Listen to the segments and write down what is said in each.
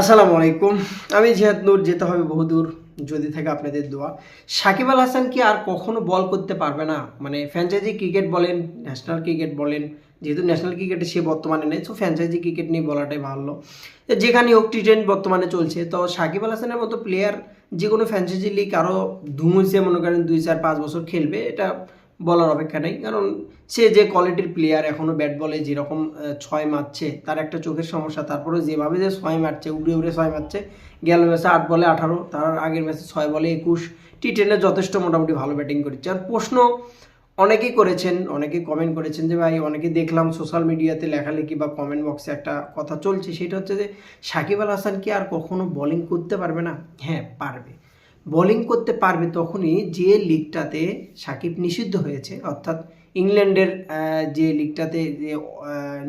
আসসালামু আলাইকুম। আমি জিহাদ নূর, যেতে হবে বহুদূর, যদি থাকে আপনাদের দোয়া। সাকিব আল হাসান কি আর কখনো বল করতে পারবে না? মানে ফ্র্যাঞ্চাইজি ক্রিকেট বলেন ন্যাশনাল ক্রিকেট বলেন, যেহেতু ন্যাশনাল ক্রিকেটে সে বর্তমানে নেই তো ফ্র্যাঞ্চাইজি ক্রিকেট নিয়ে বলাটাই ভালো। যেখানে হোক টি টোয়েন্টি বর্তমানে চলছে। তো সাকিব আল হাসানের মতো প্লেয়ার যে কোনো ফ্র্যাঞ্চাইজি লিগ আরও ধুমুসে মনে করেন দুই চার পাঁচ বছর খেলবে, এটা বলার অপেক্ষা নেই। কারণ সে যে কোয়ালিটির প্লেয়ার এখনও ব্যাট বলে যেরকম ছয় মারছে, তার একটা চোখের সমস্যা। তারপরে যেভাবে যে ছয় মারছে, উড়ে উড়ে ছয় মারছে, গেল ম্যাচে আট বলে আঠারো, তার আগের ম্যাচে ছয় বলে একুশ টি টেনে যথেষ্ট মোটামুটি ভালো ব্যাটিং করেছে। আর প্রশ্ন অনেকেই করেছেন, অনেকেই কমেন্ট করেছেন যে, ভাই অনেকে দেখলাম সোশ্যাল মিডিয়াতে লেখালেখি বা কমেন্ট বক্সে একটা কথা চলছে। সেটা হচ্ছে যে, সাকিব আল হাসান কি আর কখনো বোলিং করতে পারবে না? হ্যাঁ পারবে। বোলিং করতে পারবে তখনই যে লিগটাতে সাকিব নিষিদ্ধ হয়েছে অর্থাৎ ইংল্যান্ডের যে লিগটাতে যে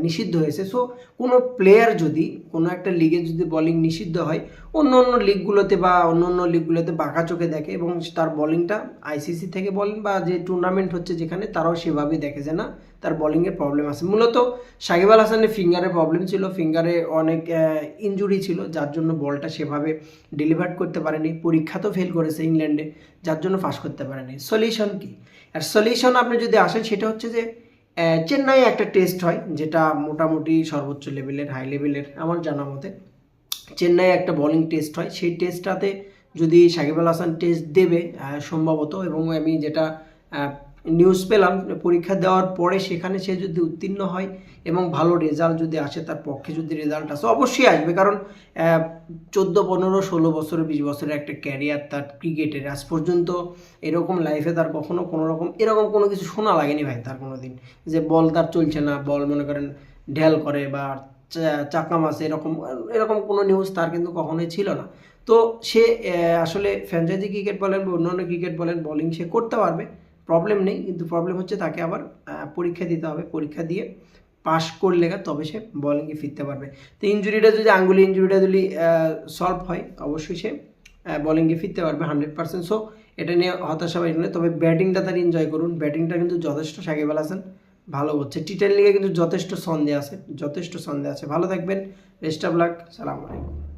নিষিদ্ধ হয়েছে। সো কোনো প্লেয়ার যদি, কোনো একটা লিগে যদি বোলিং নিষিদ্ধ হয়, অন্য অন্য লিগগুলোতে বা অন্য অন্য লিগগুলোতে বাঁকা চোখে দেখে এবং তার বোলিংটা আইসিসি থেকে বলেন বা যে টুর্নামেন্ট হচ্ছে যেখানে, তারাও সেভাবেই দেখে যে না, তার বোলিংয়ের প্রবলেম আছে। মূলত সাকিব আল হাসানের ফিঙ্গারে প্রবলেম ছিল ফিঙ্গারে অনেক ইনজুরি ছিল, যার জন্য বলটা সেভাবে ডেলিভার করতে পারেনি। পরীক্ষা তো ফেল করেছে ইংল্যান্ডে, যার জন্য পাস করতে পারেনি। সলিউশন কি? আর সলিউশন আপনি যদি আসেন সেটা হচ্ছে যে চেন্নাইয়ে চেন্নাই একটা টেস্ট হয়, যেটা মোটামুটি সর্বোচ্চ লেভেলের হাই লেভেলের আমার জানা মতে। চেন্নাইয়ে একটা বোলিং টেস্ট হয়। সেই টেস্টটাতে যদি সাকিব আল হাসান টেস্ট দেবে সম্ভবত, এবং আমি যেটা নিউজ পেলাম, পরীক্ষা দেওয়ার পরে সেখানে সে যদি উত্তীর্ণ হয় এবং ভালো রেজাল্ট যদি আসে, তার পক্ষে যদি রেজাল্ট আসে, অবশ্যই আসবে। কারণ চোদ্দ, পনেরো, ষোলো বছরের বিশ বছরের একটা ক্যারিয়ার তার ক্রিকেটের আজ পর্যন্ত এরকম লাইফে তার কখনো কোনো রকম, এরকম কোনো কিছু শোনা লাগেনি ভাই তার কোনো দিন যে বল তার চলছে না বল মনে করেন ঢেল করে বা চাকা মাসে এরকম এরকম কোনো নিউজ তার কিন্তু কখনোই ছিল না। তো সে আসলে ফ্র্যাঞ্চাইজি ক্রিকেট বলেন বা অন্যান্য ক্রিকেট বলেন বোলিং সে করতে পারবে। প্রবলেম নেই, কিন্তু প্রবলেম হচ্ছে তাকে আবার পরীক্ষা দিতে হবে। পরীক্ষা দিয়ে পাশ করলে তবে সে বলিংয়ে ফিরতে পারবে। তো ইঞ্জুরিটা যদি আঙ্গুলি ইঞ্জুরিটা যদি সলভ হয়, অবশ্যই সে বলিংয়ে ফিরতে পারবে হান্ড্রেড পার্সেন্ট সো এটা নিয়ে হতাশা পাই না তবে ব্যাটিংটা তার এনজয় করুন। ব্যাটিংটা কিন্তু যথেষ্ট, সাকিব আল হাসান ভালো হচ্ছে টি টেন লিগে কিন্তু যথেষ্ট সন্দেহ আছে, যথেষ্ট সন্দেহ আছে। ভালো থাকবেন। বেস্ট অফ লাক সালাম আলাইকুম।